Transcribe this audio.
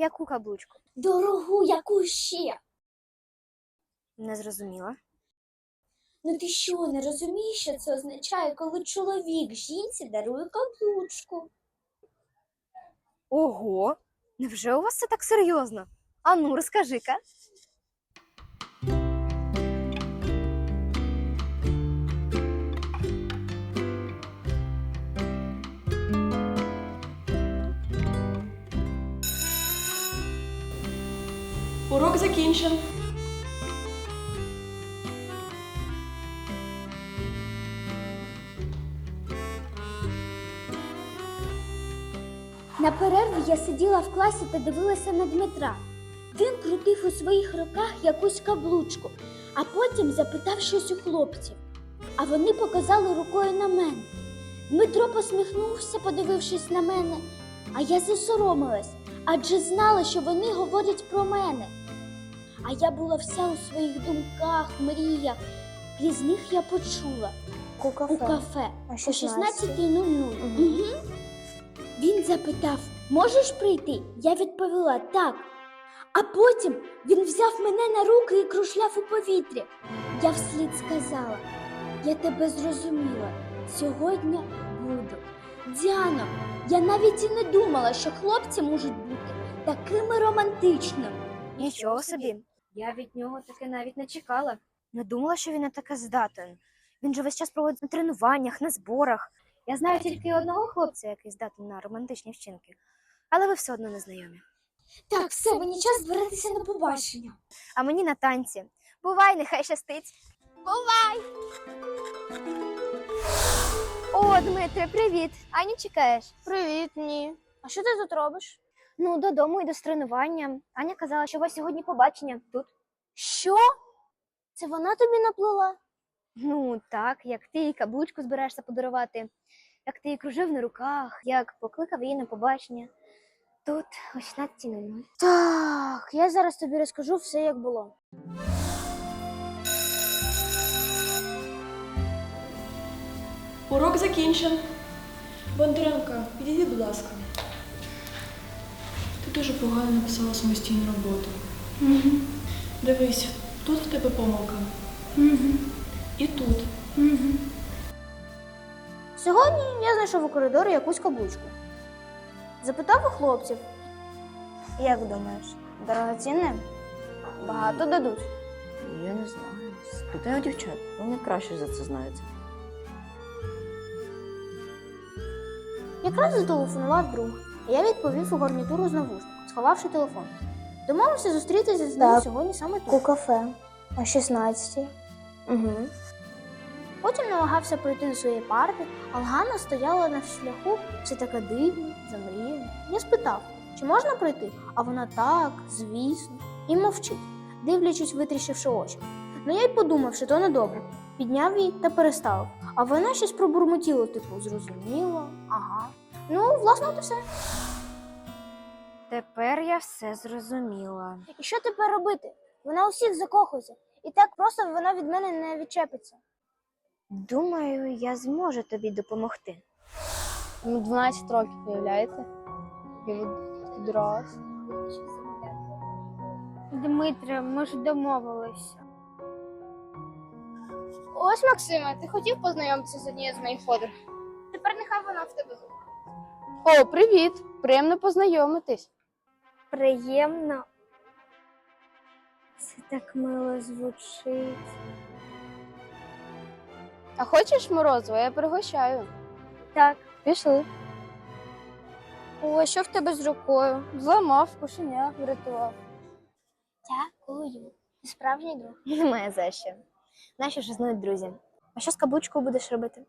Яку каблучку? Дорогу, яку ще? Не зрозуміла. Ну ти що, не розумієш, що це означає, коли чоловік жінці дарує каблучку? Ого, невже у вас це так серйозно? А ну, розкажи-ка. Урок закінчен. На перерві я сиділа в класі та дивилася на Дмитра. Він крутив у своїх руках якусь каблучку, а потім запитав щось у хлопців. А вони показали рукою на мене. Дмитро посміхнувся, подивившись на мене, а я засоромилась, адже знала, що вони говорять про мене. А я була вся у своїх думках, мріях. Крізь них я почула У у кафе О о 16.00. Угу. Він запитав, можеш прийти? Я відповіла так. А потім він взяв мене на руки і кружляв у повітрі. Я вслід сказала, я тебе зрозуміла. Сьогодні буду. Діано, я навіть і не думала, що хлопці можуть бути такими романтичними. Нічого собі. Я від нього таке навіть не чекала. Не думала, що він на таке здатен. Він же весь час проводить на тренуваннях, на зборах. Я знаю тільки одного хлопця, який здатен на романтичні вчинки, але ви все одно не знайомі. Так, все, мені час збиратися на побачення. А мені на танці. Бувай, нехай щастить. Бувай! О, Дмитре, привіт! Аню чекаєш? Привіт, ні. А що ти тут робиш? Ну, додому йду з тренування. Аня казала, що у вас сьогодні побачення тут. Що? Це вона тобі наплела? Ну, так, як ти їй каблучку збираєшся подарувати, як ти її кружив на руках, як покликав її на побачення. Тут о 16.00. Так, я зараз тобі розкажу все, як було. Урок закінчен. Бондаренко, підійди, будь ласка. Ти дуже погано написала самостійну роботу. Угу. Дивись, тут в тебе помилка. Угу. І тут. Угу. Сьогодні я знайшов у коридорі якусь каблучку. Запитав у хлопців. Як думаєш, дорогоцінне? Багато дадуть. Я не знаю. Спитай у дівчат, вони краще за це знаються. Якраз зателефонував друг, я відповів у гарнітуру з навушнику, сховавши телефон. Домовився зустрітися з ним Так. сьогодні саме У тут. кафе о 16. Угу. Потім намагався пройти до своєї парти, а Ганна стояла на шляху, все така дивна, замріяна. Я спитав, чи можна пройти, а вона так, звісно, і мовчить, дивлячись, витріщивши очі. Ну я й подумав, що то недобре. Підняв її та перестав. А вона щось пробурмотіла, типу, зрозуміло, ага. Ну, власне, от і все. Тепер я все зрозуміла. І що тепер робити? Вона усіх закохується, і так просто вона від мене не відчепиться. Думаю, я зможу тобі допомогти. Йому 12 років, виявляєте? Він підрос. Дмитре, ми ж домовилися. Ось Максиме, ти хотів познайомитися з однією з моїх подруг? Тепер нехай вона в тебе. О, привіт! Приємно познайомитись. Приємно. Це так мило звучить. А хочеш морозиво? Я пригощаю. Так. Пішли. О, що в тебе з рукою? Зламав, кошеня врятував. Дякую. Ти справжній друг. Немає за що. Наші ж знають друзі. А що з каблучкою будеш робити?